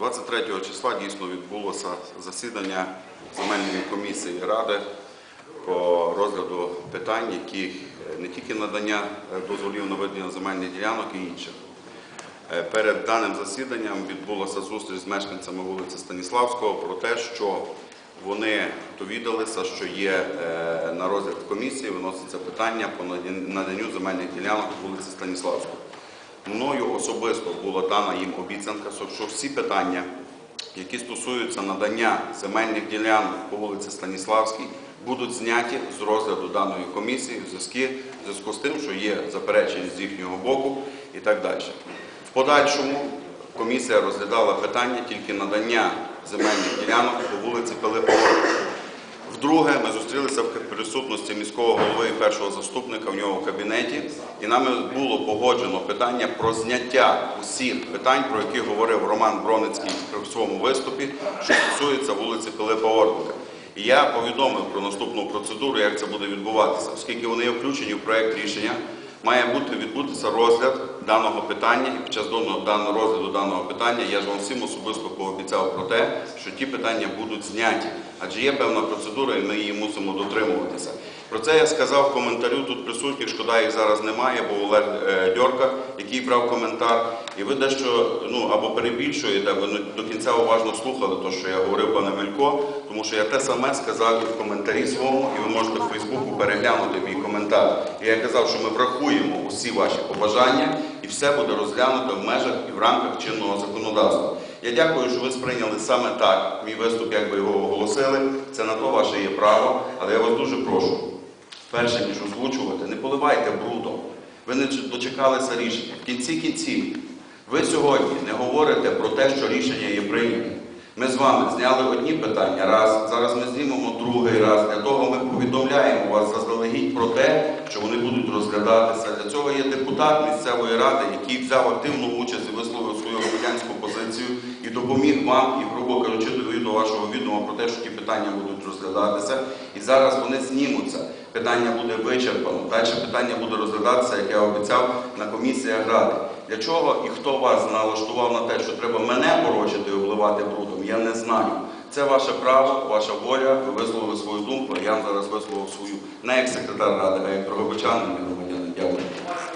23 числа дійсно відбулося засідання земельної комісії Ради по розгляду питань, які е, не тільки надання е, дозволів на ведення земельних ділянок і інших. Е, Перед даним засіданням відбулася зустріч з мешканцями вулиці Станіславського про те, що вони довідалися, що є на розгляд комісії, виноситься питання по наданню земельних ділянок вулиці Станіславської. Мною особисто була дана їм обіцянка, що- всі питання, які стосуються надання земельних ділянок по вулиці Станіславській, будуть зняті з розгляду даної комісії в зв'язку- з тим, що є заперечення з їхнього боку і так далі. В подальшому комісія розглядала питання тільки надання земельних ділянок по вулиці Пилипа Орлика. Вдруге, ми зустрілися в присутності міського голови і першого заступника в нього в кабінеті, і нами було погоджено питання про зняття усіх питань, про які говорив Роман Броницький в своєму виступі, що стосується вулиці Пилипа Орлика. І я повідомив про наступну процедуру, як це буде відбуватися, оскільки вони є включені в проєкт рішення. Має бути відбутися розгляд даного питання, і під час даного- розгляду даного питання я ж вам всім особисто пообіцяв про те, що ті питання будуть зняті, адже є певна процедура, і ми її мусимо дотримуватися. Про це я сказав в коментарю тут присутніх. Шкода, їх зараз немає, бо Олег е, Дьорка, який брав коментар, і ви дещо ну або перебільшуєте, ви до кінця уважно слухали те, що я говорив пане Мелько, тому що я те саме сказав і в коментарі своєму, і ви можете в Фейсбуку переглянути мій коментар. І я казав, що ми врахуємо усі ваші побажання, і все буде розглянуто в межах і в рамках чинного законодавства. Я дякую, що ви сприйняли саме так мій виступ, як ви його оголосили. Це на то ваше є право, але я вас дуже прошу, перше ніж озвучувати, не поливайте брудом. Ви не дочекалися рішення. В кінці кінців ви сьогодні не говорите про те, що рішення є прийняте. Ми з вами зняли одні питання раз, зараз ми знімемо другий раз. Для того ми повідомляємо вас заздалегідь про те, що вони будуть розглядатися. Для цього є депутат місцевої ради, який взяв активну участь і висловив свою громадянську позицію і допоміг вам, і, грубо кажучи, довів до вашого відома про те, що ті питання будуть розглядатися. І зараз вони знімуться. Питання буде вичерпано. Далі питання буде розглядатися, як я обіцяв, на комісіях ради. Для чого і хто вас налаштував на те, що треба мене порочити і обливати брудом, я не знаю. Це ваше право, ваша воля. Ви висловили свою думку, а я зараз висловив свою не як секретар ради, а як другобичанин і громадянин. Дякую.